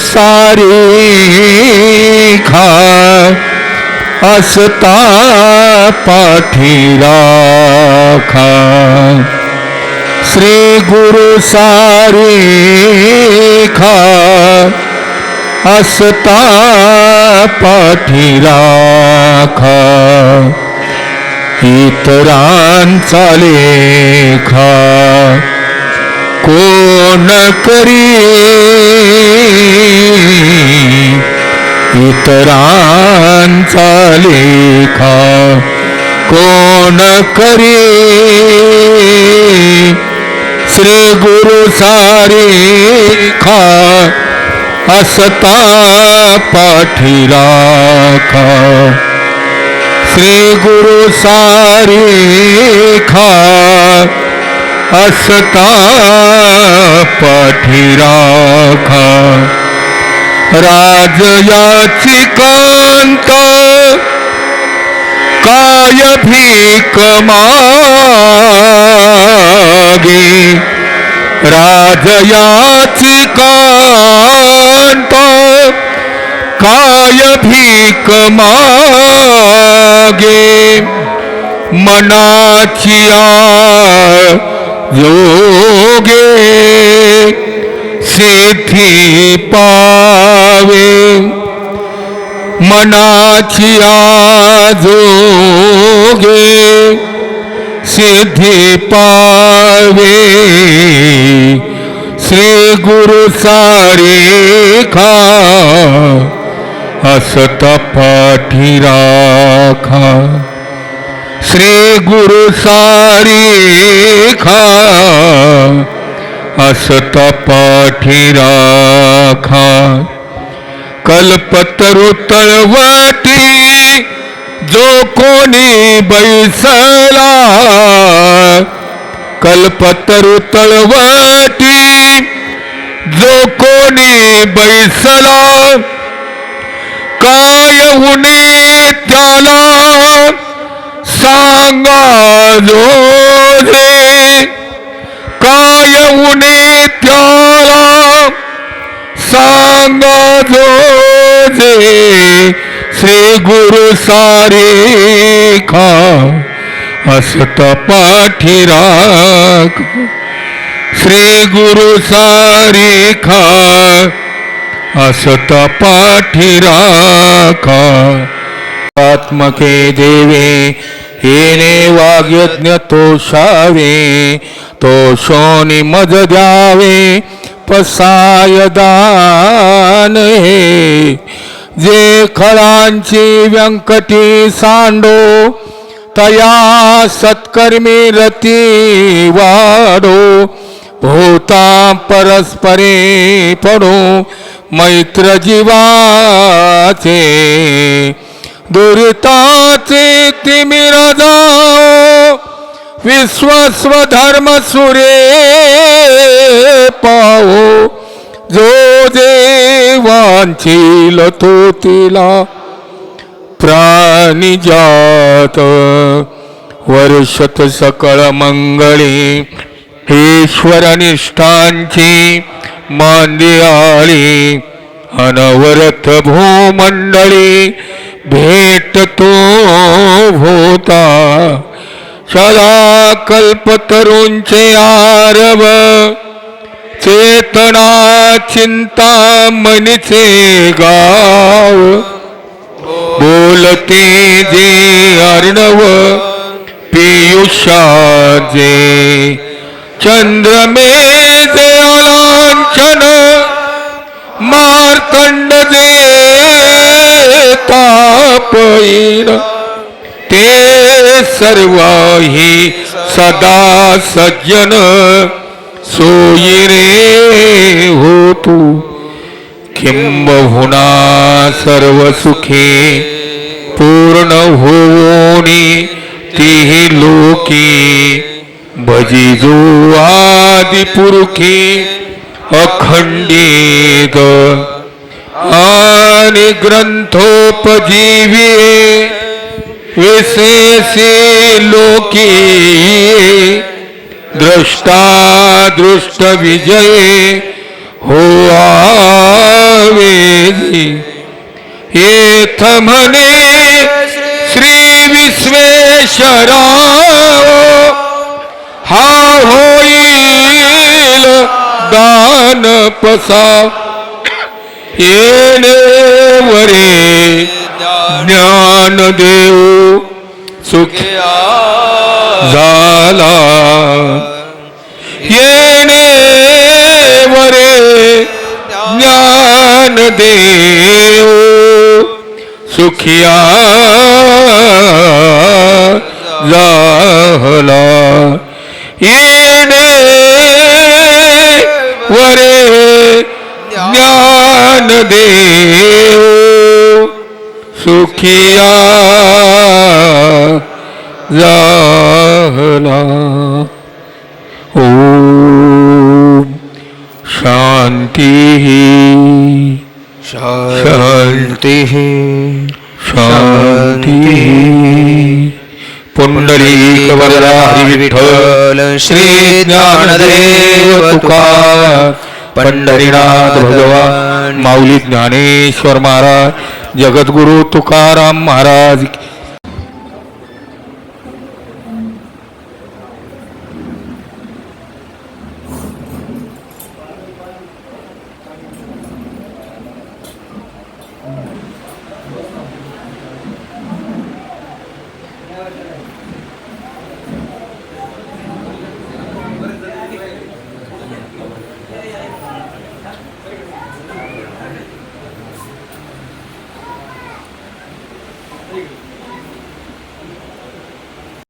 सारे खा असता पाठी राखा श्री गुरु सारे खा असता खा इतरान इतरांचा लेखा कोण करी इतरांचा लेखा कोण करी? श्री गुरु सारे खा असता पाठी राखा श्री गुरु सारे खा असता पाठी राखा राज राजयाचिकांता काय भी कमागे राजयाचिकांता काय भी कमागे मनाचिया योगे। सिद्धि पा मनाची आजोगे सिद्धी पावे. श्री गुरु सारे खा असत पाठी राखा. श्री गुरु सारे खा असत पाठी राखा. कल्पतरु तळवटी जो कोणी बैसला. कल्पतरु तळवटी जो कोणी बैसला. काय उणे त्याला सांगा जो काय उणे सारे खा असत पाठी राख। श्री गुरु सारे खा असत पाठी राखा। आत्मके देवे येणे वाग्यज्ञ तोषावे तो शोनी मज द्यावे पसाय दान જે ખળાંચી વ્યંકટી સાંડો તયા સત્કર્મી રતિ વાડો ભૂતા પરસ્પરે પડો મૈત્ર જીવા છે દુરિતા તિમિરદાઓ વિશ્વસ્વ ધર્મ સુરે પાઓ जो देवांची तो तिला प्राणिजात वर्षत सकळ मंगळे ईश्वर निष्ठांची मांदियाळी अनवरत भूमंडळी भेटतो होता. सदा कल्पतरूंचे आरव चेतना चिंता मनीचे गाव। बोलते जे अर्णव पियुषाजे। चंद्रमे जे आलांचन मार्तंड जे तापईन ते सर्व ही सदा सज्जन। सोयी रे हो तू किंबहुना सर्व सुखे पूर्ण होनी तिही लोकी भजिजो आदिपुरुखी अखंडित आणि ग्रंथोपजीवी विशेषी लोकी द्रष्टा दृष्ट विजय हो आवेदी येथ म्हणे श्री विश्वेश्वरा हा होईल दान पसा येणे वरे ज्ञान देऊ सुख झाला येणे वरे ज्ञान देव सुखिया झाला येणे वरे ज्ञान देव सुखिया झाला ओम शांती शांती शांती पुंडलिक वरदा विठ्ठल श्री ज्ञानदेव तुकार पंढरीनाथ भगवान। माऊली ज्ञानेश्वर महाराज जगद्गुरु तुकाराम महाराज